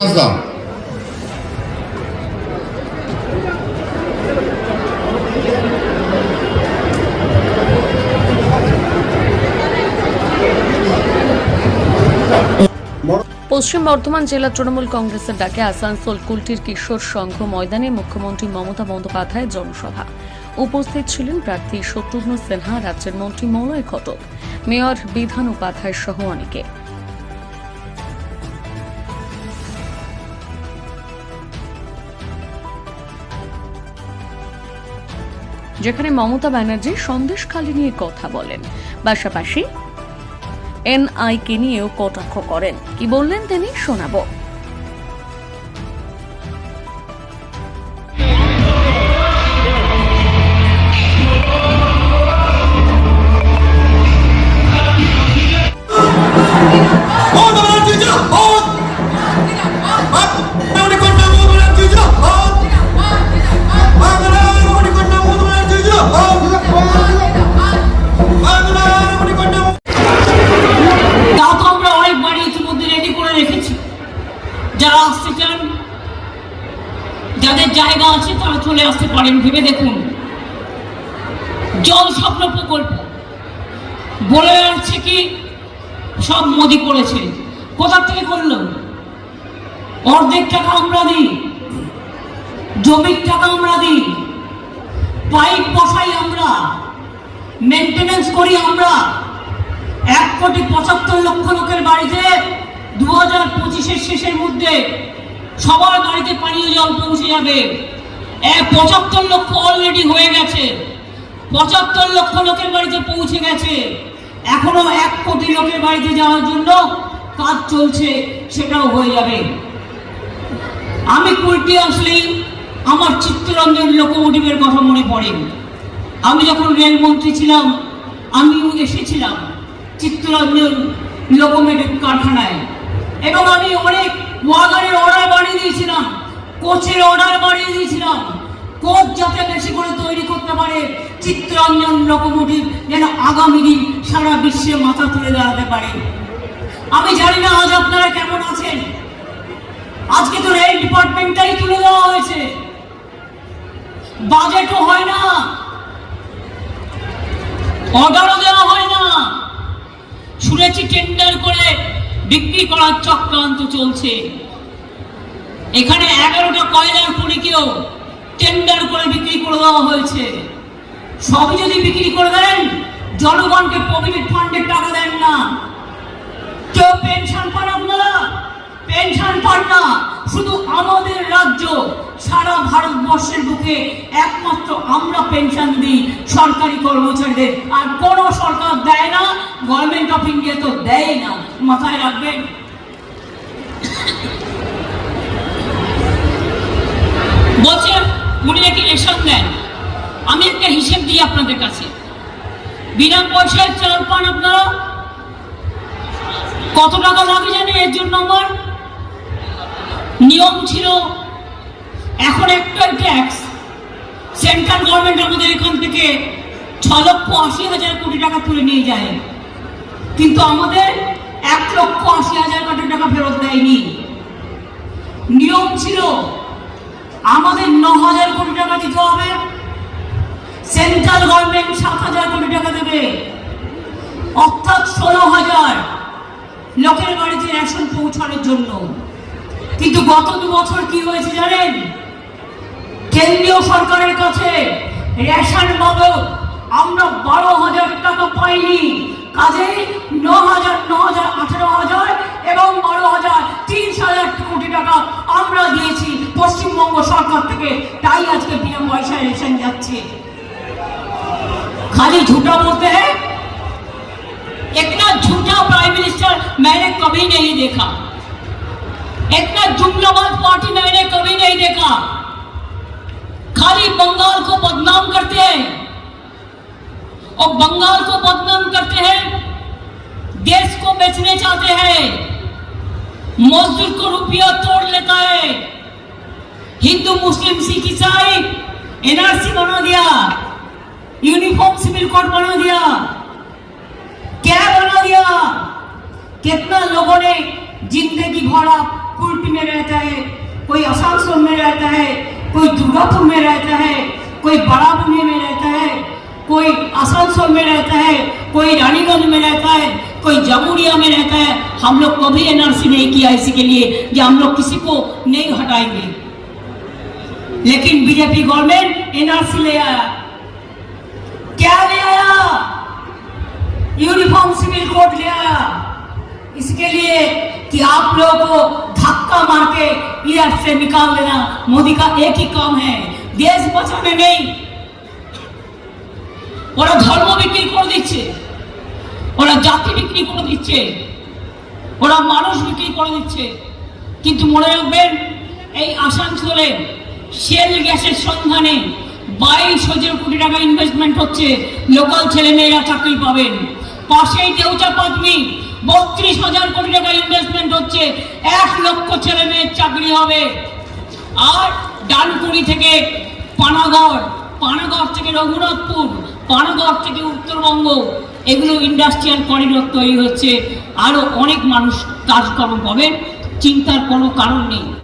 পশ্চিম বর্ধমান জেলা তৃণমূল কংগ্রেসের ডাকে আসানসোল কুলটির কিশোর সংঘ ময়দানে মুখ্যমন্ত্রী মমতা বন্দ্যোপাধ্যায় জনসভা। উপস্থিত ছিলেন প্রার্থী শত্রুঘ্ন সিনহা, রাজ্যের মন্ত্রী মলয় ঘটক, মেয়র বিধান উপাধ্যায় সহ অনেকে। যেখানে মমতা ব্যানার্জি সন্দেশখালী নিয়ে কথা বলেন। পাশাপাশি এনআইকে নিয়েও কটাক্ষ করেন। কি বললেন তিনি? শোনাবো। চলে আসতে পারেন, ভেবে দেখুন। জল স্বপ্ন প্রকল্প। বলে যাচ্ছে কি, সব মোদি করেছে। কোথা থেকে করল? অর্ধেক টাকা আমরা দিই, জমির টাকা আমরা দিই, পাইপ বসাই আমরা মেনটেনেন্স করি আমরা। এক কোটি পঁচাত্তর লক্ষ লোকের বাড়িতে দু হাজার পঁচিশের শেষের মধ্যে সবার বাড়িতে পানীয় জল পৌঁছে যাবে। পঁচাত্তর লক্ষ অলরেডি হয়ে গেছে। পঁচাত্তর লক্ষ লোকের বাড়িতে পৌঁছে গেছে। এখনও এক কোটি লোকের বাড়িতে যাওয়ার জন্য কাজ চলছে, সেটাও হয়ে যাবে। আমি কুলটি আসলেই আমার চিত্তরঞ্জন লোকোমোটিভের কথা মনে পড়ে। আমি যখন রেলমন্ত্রী ছিলাম, আমিও এসেছিলাম চিত্তরঞ্জন লোকোমোটিভ কারখানায়। এবং আমি অনেক ওয়াগানের অর্ডার বানিয়ে দিয়েছিলাম। কোচের অর্ডার বাড়িয়ে দিয়েছিলাম। কোচ যাতে বেশি করে তৈরি করতে পারে চিত্রাঞ্জন লোকোমোটিভ যেন আগামী দিন সারা বিশ্বে মাথা তুলে দাঁড়াতে পারে। আমি জানি না আজ আপনারা কেমন আছেন। আজকে তো রেল ডিপার্টমেন্টটাই তুলে দেওয়া হয়েছে। বাজেটও হয় না। অর্ডারও দেওয়া হয় না। শুনেছি টেন্ডার করে বিক্রি করার চক্রান্ত চলছে। এখানে এগারোটা কয়লার খনিকেও টেন্ডার করে বিক্রি করে দেওয়া হয়েছে। সবই যদি বিক্রি করে দেন, জনগণকে প্রভিডেন্ট ফান্ডের টাকা দেন না। কেউ পেনশন পান আপনারা? পেনশন পান না। শুধু আমাদের রাজ্য, সারা ভারতবর্ষের বুকে একমাত্র আমরা পেনশন দিই সরকারি কর্মচারীদের। আর কোনো সরকার দেয় না গভর্নমেন্ট অফ ইন্ডিয়া তো দেয় না। মাথায় রাখবেন। বলছে উনি নাকি রেশন দেন আমি একটা হিসেব দিই আপনাদের কাছে। বিনা পয়সায় চাল পান আপনারা? কত টাকা লাগে জানে এর জন্য আমার? নিয়ম ছিল, এখন একটাই ট্যাক্স সেন্ট্রাল গভর্নমেন্ট আমাদের এখান থেকে ছ লক্ষ আশি হাজার কোটি টাকা তুলে নিয়ে যায়। কিন্তু আমাদের এক লক্ষ আশি হাজার কোটি টাকা ফেরত দেয়নি। নিয়ম ছিল আমাদের ন হাজার কোটি টাকা দিতে হবে সেন্ট্রাল গভর্নমেন্ট সাত হাজার কোটি টাকা দেবে অর্থাৎ ষোলো হাজার লোকের বাড়িতে রেশন পৌঁছানোর জন্য। কিন্তু গত দু বছর কি হয়েছে জানেন? কেন্দ্রীয় সরকারের কাছে রেশন বাবদ আমরা বারো হাজার টাকা পাইনি। কাজেই ন হাজার ন হাজার, আঠারো হাজার এবং বারো হাজার তিরিশ হাজার কোটি টাকা আমরা দিয়েছি। পশ্চিমবঙ্গ সরকার থেকে। তাই আজকে বিনা পয়সায় রেশন যাচ্ছে। খালি ঝুটা বলতে मैंने कभी नहीं देखा। इतना जुमलाबाज पार्टी मैंने कभी नहीं देखा। खाली बंगाल को बदनाम करते हैं। और बंगाल को बदनाम करते हैं, देश को बेचने चाहते हैं। मजदूर को रुपया तोड़ लेता है। हिंदू, मुस्लिम, सिख, ईसाई, एनआरसी बना दिया। यूनिफॉर्म सिविल कोड बना दिया क्या बना दिया कितना लोगों ने ज़िंदगी भर कुल्ट में रहता है, कोई आसानसोल में रहता है, कोई दुर्गापुर में रहता है, कोई बड़ाबुनी में रहता है, कोई आसनसोल में रहता है, कोई रानीगंज में रहता है, कोई जमुरिया में रहता है। हम लोग कभी एनआरसी नहीं किया इसी के लिए कि हम लोग किसी को नहीं हटाएँगे। लेकिन बीजेपी गवर्नमेंट एनआरसी ले आया। क्या ले आया? यूनिफॉर्म सिविल कोड ले आया। इसके लिए कि आप लोगों को धक्का मार के ईराक से निकाल देना मोदी का एक ही काम है देश बचाने नहीं ওরা ধর্ম বিক্রি করে দিচ্ছে ওরা জাতি বিক্রি করে দিচ্ছে ওরা মানুষ বিক্রি করে দিচ্ছে কিন্তু মনে রাখবেন এই আসানসোলে শেল গ্যাসের সন্ধানে বাইশ হাজার কোটি টাকা ইনভেস্টমেন্ট হচ্ছে লোকাল ছেলে মেয়েরা চাকরি পাবেন পাশেই দেউচা পাতমি বত্রিশ হাজার কোটি টাকা ইনভেস্টমেন্ট হচ্ছে। এক লক্ষ ছেলে মেয়ের চাকরি হবে। আর ডানকুড়ি থেকে পানাগড় পানাগড় থেকে রঘুনাথপুর, পানাগড় থেকে উত্তরবঙ্গ, এগুলো ইন্ডাস্ট্রিয়াল করিডোর তৈরি হচ্ছে। আরও অনেক মানুষ কাজকর্ম পাবেন চিন্তার কোনো কারণ নেই।